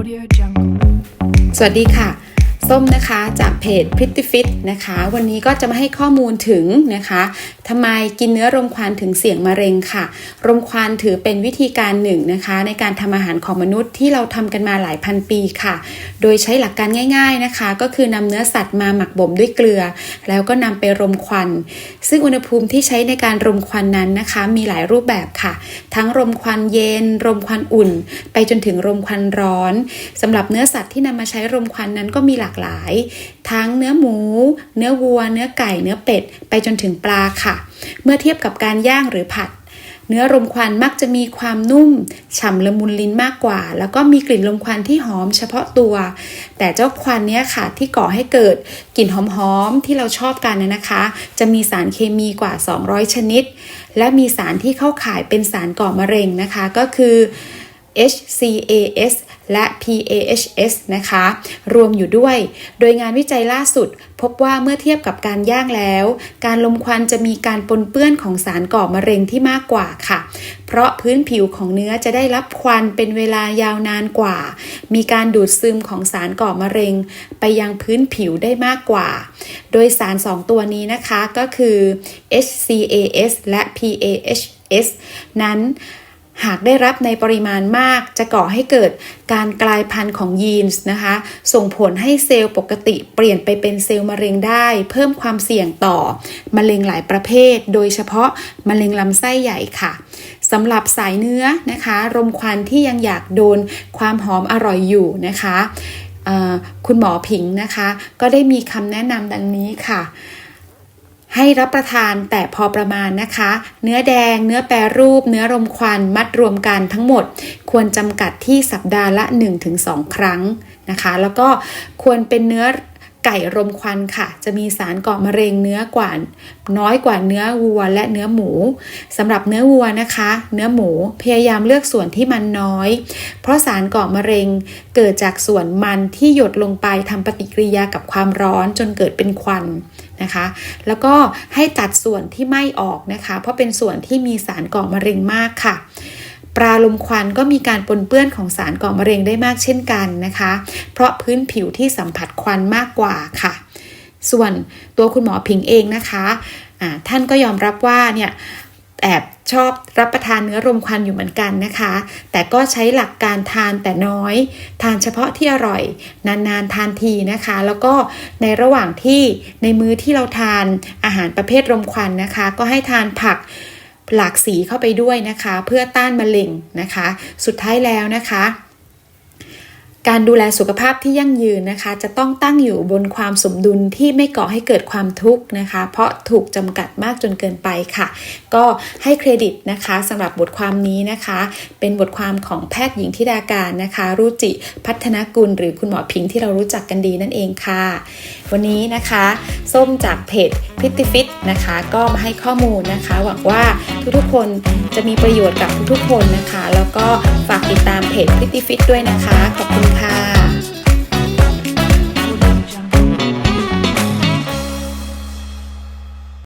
Audio Jungle. สวัสดีค่ะ ส้มนะคะจากเพจ Pretty Fit นะคะ วันนี้ก็จะมาให้ข้อมูลถึงนะคะทำไมกินเนื้อรมควันถึงเสี่ยงมะเร็งค่ะ รมควันถือเป็นวิธีการหนึ่งนะคะ ในการทำอาหารของมนุษย์ที่เราทำกันมาหลายพันปีค่ะ โดยใช้หลักการง่ายๆนะคะ ก็คือนำเนื้อสัตว์มาหมักบ่มด้วยเกลือ แล้วก็นำไปรมควัน ซึ่งอุณหภูมิที่ใช้ในการรมควันนั้นนะคะ มีหลายรูปแบบค่ะ ทั้งรมควันเย็น รมควันอุ่น ไปจนถึงรมควันร้อนสำหรับเนื้อสัตว์ที่นำมาใช้รมควันนั้นก็มีหลากหลาย ทั้งเนื้อหมู เนื้อวัว เนื้อไก่ เนื้อเป็ด ไปจนถึงปลาค่ะ เมื่อเทียบกับการย่างหรือผัด เนื้อรมควันมักจะมีความนุ่ม ฉ่ำละมุนลิ้นมากกว่า แล้วก็มีกลิ่นลมควันที่หอมเฉพาะตัว แต่เจ้าควันเนี้ยค่ะที่ก่อให้เกิดกลิ่นหอมๆที่เราชอบกันนะนะคะ จะมีสารเคมีกว่า 200 ชนิด และมีสารที่เข้าข่ายเป็นสารก่อมะเร็งนะคะ ก็คือ HCAS และ PAHS นะคะ รวมอยู่ด้วย โดยงานวิจัยล่าสุด พบว่าเมื่อเทียบกับการย่างแล้ว การลมควันจะมีการปนเปื้อนของสารก่อมะเร็งที่มากกว่าค่ะ เพราะพื้นผิวของเนื้อจะได้รับควันเป็นเวลายาวนานกว่า มีการดูดซึมของสารก่อมะเร็ง ไปยังพื้นผิวได้มากกว่า โดยสาร 2 ตัวนี้นะคะก็คือ HCAS และ PAHS นั้น หากได้รับในปริมาณมาก จะก่อให้เกิดการกลายพันธุ์ของยีนส์นะคะ ส่งผลให้เซลล์ปกติเปลี่ยนไปเป็นเซลล์มะเร็งได้ เพิ่มความเสี่ยงต่อมะเร็งหลายประเภท โดยเฉพาะมะเร็งลำไส้ใหญ่ค่ะสำหรับสายเนื้อนะคะ รมควันที่ยังอยากโดนความหอมอร่อยอยู่นะคะคุณหมอผิงนะคะ ก็ได้มีคำแนะนำดังนี้ค่ะ ให้รับประทานแต่พอประมาณนะคะ เนื้อแดง เนื้อแปรรูป เนื้อรมควันมัดรวมกันทั้งหมด ควรจำกัดที่สัปดาห์ละ 1-2 ครั้งนะคะ แล้วก็ควรเป็นเนื้อไก่รมควันค่ะ จะมีสารก่อมะเร็งเนื้อกว่าน้อยกว่าเนื้อวัวและเนื้อหมูสำหรับเนื้อวัวนะคะ เนื้อหมูพยายามเลือกส่วนที่มันน้อย เพราะสารก่อมะเร็งเกิดจากส่วนมันที่หยดลงไปทำปฏิกิริยากับความร้อนจนเกิดเป็นควัน นะคะ แล้วก็ให้ตัดส่วนที่ไม่ออกนะคะ เพราะเป็นส่วนที่มีสารก่อมะเร็งมากค่ะปลาลมควันก็มีการปนเปื้อนของสารก่อมะเร็งได้มากเช่นกันนะคะ เพราะพื้นผิวที่สัมผัสควันมากกว่าค่ะ ส่วนตัวคุณหมอผิงเองนะคะะท่านก็ยอมรับว่าเนี่ยแอบ ชอบรับประทานเนื้อรมควันอยู่เหมือนกันนะคะ แต่ก็ใช้หลักการทานแต่น้อย ทานเฉพาะที่อร่อย นานๆทานทีนะคะ แล้วก็ในระหว่างที่ในมื้อที่เราทานอาหารประเภทรมควันนะคะ ก็ให้ทานผักหลากสีเข้าไปด้วยนะคะ เพื่อต้านมะเร็งนะคะ สุดท้ายแล้วนะคะ การดูแลสุขภาพที่ยั่งยืนนะคะ จะต้องตั้งอยู่บนความสมดุลที่ไม่ก่อให้เกิดความทุกข์นะคะ เพราะถูกจำกัดมากจนเกินไปค่ะ ก็ให้เครดิตนะคะสำหรับบทความนี้นะคะ เป็นบทความของแพทย์หญิงธิดาการนะคะ รุจิพัฒนกุล หรือคุณหมอพิงค์ที่เรารู้จักกันดีนั่นเองค่ะ วันนี้นะคะ ส้มจากเพจพิตติฟิตนะคะ ก็มาให้ข้อมูลนะคะ หวังว่าทุกๆคนจะมีประโยชน์กับทุกๆคนนะคะ แล้วก็ฝากติดตามเพจพิตติฟิตด้วยนะคะขอบคุณ